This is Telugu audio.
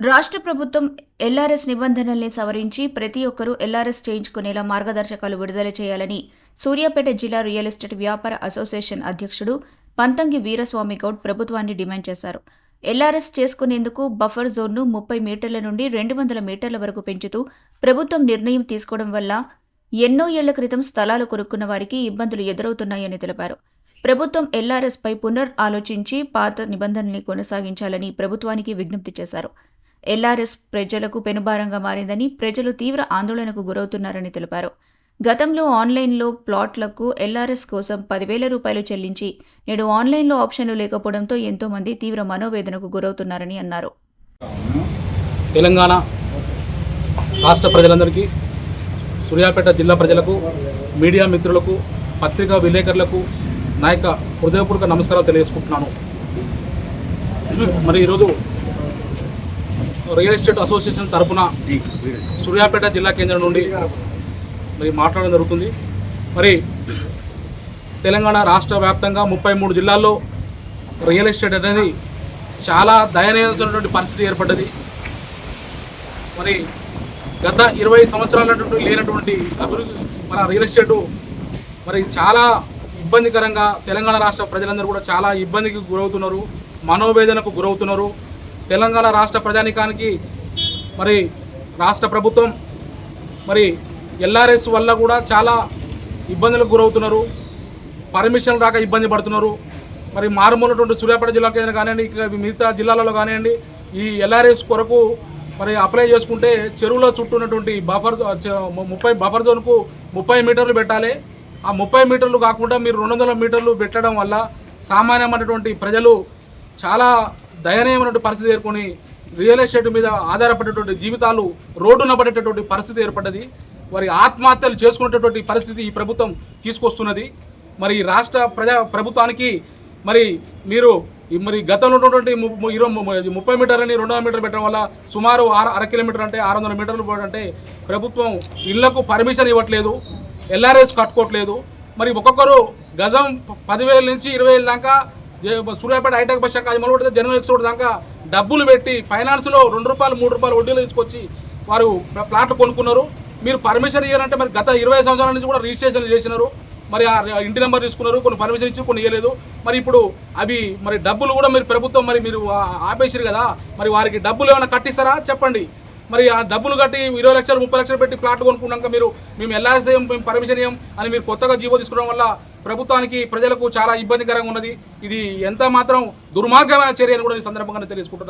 రాష్ట్ర ప్రభుత్వం ఎల్ఆర్ఎస్ నిబంధనల్ని సవరించి ప్రతి ఒక్కరూ ఎల్ఆర్ఎస్ చేయించుకునేలా మార్గదర్శకాలు విడుదల చేయాలని సూర్యాపేట జిల్లా రియల్ ఎస్టేట్ వ్యాపార అసోసియేషన్ అధ్యక్షుడు పంతంగి వీరస్వామి గౌడ్ ప్రభుత్వాన్ని డిమాండ్ చేశారు. ఎల్ఆర్ఎస్ చేసుకునేందుకు బఫర్ జోన్ను ముప్పై మీటర్ల నుండి రెండు వందల మీటర్ల వరకు పెంచుతూ ప్రభుత్వం నిర్ణయం తీసుకోవడం వల్ల ఎన్నో ఏళ్ళ క్రితం స్థలాలు కొనుక్కున్న వారికి ఇబ్బందులు ఎదురవుతున్నాయని తెలిపారు. ప్రభుత్వం ఎల్ఆర్ఎస్పై పునర్ ఆలోచించి పాత నిబంధనల్ని కొనసాగించాలని ప్రభుత్వానికి విజ్ఞప్తి చేశారు. ఎల్ఆర్ఎస్ ప్రజలకు పెనుభారంగా మారిందని ప్రజలు తీవ్ర ఆందోళనకు గురవుతున్నారని తెలిపారు. గతంలో ఆన్లైన్లో ప్లాట్లకు ఎల్ఆర్ఎస్ కోసం పదివేల రూపాయలు చెల్లించి నేడు ఆన్లైన్లో ఆప్షన్లు లేకపోవడంతో ఎంతో మంది తీవ్ర మనోవేదనకు గురవుతున్నారని అన్నారు. తెలంగాణ రాష్ట్ర ప్రజలందరికీ సూర్యాపేట జిల్లా ప్రజలకు మీడియా మిత్రులకు పత్రికా విలేకరులకు నాయక హృదయపూర్వక నమస్కారాలు తెలియజేసుకుంటున్నాను. మరి ఈరోజు రియల్ ఎస్టేట్ అసోసియేషన్ తరపున సూర్యాపేట జిల్లా కేంద్రం నుండి మరి మాట్లాడడం జరుగుతుంది. మరి తెలంగాణ రాష్ట్ర వ్యాప్తంగా ముప్పై మూడు జిల్లాల్లో రియల్ ఎస్టేట్ అనేది చాలా దయనీయమైనటువంటి పరిస్థితి ఏర్పడ్డది. మరి గత ఇరవై సంవత్సరాల నుండి లేనటువంటి అభివృద్ధి మన రియల్ ఎస్టేట్ మరి చాలా ఇబ్బందికరంగా తెలంగాణ రాష్ట్ర ప్రజలందరూ కూడా చాలా ఇబ్బందికి గురవుతున్నారు మనోవేదనకు గురవుతున్నారు. తెలంగాణ రాష్ట్ర ప్రజానికానికి మరి రాష్ట్ర ప్రభుత్వం మరి ఎల్ఆర్ఎస్ వల్ల కూడా చాలా ఇబ్బందులకు గురవుతున్నారు. పర్మిషన్ రాక ఇబ్బంది పడుతున్నారు. మరి మారుమూలటువంటి సూర్యాపేట జిల్లా కేంద్రం కానివ్వండి మిగతా జిల్లాలలో కానివ్వండి ఈ ఎల్ఆర్ఎస్ కొరకు మరి అప్లై చేసుకుంటే చెరువులో చుట్టూ ఉన్నటువంటి బఫర్ ముప్పై బఫర్ జోన్కు ముప్పై మీటర్లు పెట్టాలి. ఆ ముప్పై మీటర్లు కాకుండా మీరు రెండు వందల మీటర్లు పెట్టడం వల్ల సామాన్యమైనటువంటి ప్రజలు చాలా దయనీయమైనటువంటి పరిస్థితి ఏర్కొని రియల్ ఎస్టేట్ మీద ఆధారపడేటువంటి జీవితాలు రోడ్డున పడేటటువంటి పరిస్థితి ఏర్పడ్డది. వారి ఆత్మహత్యలు చేసుకునేటటువంటి పరిస్థితి ఈ ప్రభుత్వం తీసుకొస్తున్నది. మరి రాష్ట్ర ప్రజా ప్రభుత్వానికి మరి మీరు మరి గతంలో ఉన్నటువంటి ఇరవై ముప్పై మీటర్లని రెండు వందల మీటర్లు పెట్టడం వల్ల సుమారు ఆరు అర కిలోమీటర్ అంటే ఆరు వందల మీటర్లు పోవడం అంటే ప్రభుత్వం ఇళ్ళకు పర్మిషన్ ఇవ్వట్లేదు ఎల్ఆర్ఎస్ కట్టుకోవట్లేదు. మరి ఒక్కొక్కరు గజం పదివేల నుంచి ఇరవై వేల దాకా సూర్యాపేట హైటెక్ బస్ శాఖ మొదలు జనరల్ ఎక్స్పోర్ట్ దాకా డబ్బులు పెట్టి ఫైనాన్స్లో రెండు రూపాయలు మూడు రూపాయలు వడ్డీలు తీసుకొచ్చి వారు ప్లాట్ ప్లాట్లు కొనుక్కున్నారు. మీరు పర్మిషన్ ఇవ్వాలంటే మరి గత ఇరవై సంవత్సరాల నుంచి కూడా రిజిస్ట్రేషన్ చేసినారు. మరి ఆ ఇంటి నెంబర్ తీసుకున్నారు కొన్ని పర్మిషన్ ఇచ్చి కొన్ని ఇవ్వలేదు మరి ఇప్పుడు అవి మరి డబ్బులు కూడా మీరు ప్రభుత్వం మరి మీరు ఆపేసారు కదా మరి వారికి డబ్బులు ఏమైనా కట్టిస్తారా? చెప్పండి. మరి ఆ డబ్బులు కట్టి ఇరవై లక్షలు ముప్పై లక్షలు పెట్టి ప్లాట్ కొనుక్కున్నాక మీరు మేము ఎల్ఆర్ఎస్ మేము పర్మిషన్ ఇవ్వం అని మీరు కొత్తగా జీవో తీసుకోవడం వల్ల ప్రభుత్వానికి ప్రజలకు చాలా ఇబ్బందికరంగా ఉన్నది. ఇది ఎంత మాత్రం దుర్మార్గమైన చర్య అని కూడా ఈ సందర్భంగా తెలుసుకుంటున్నాను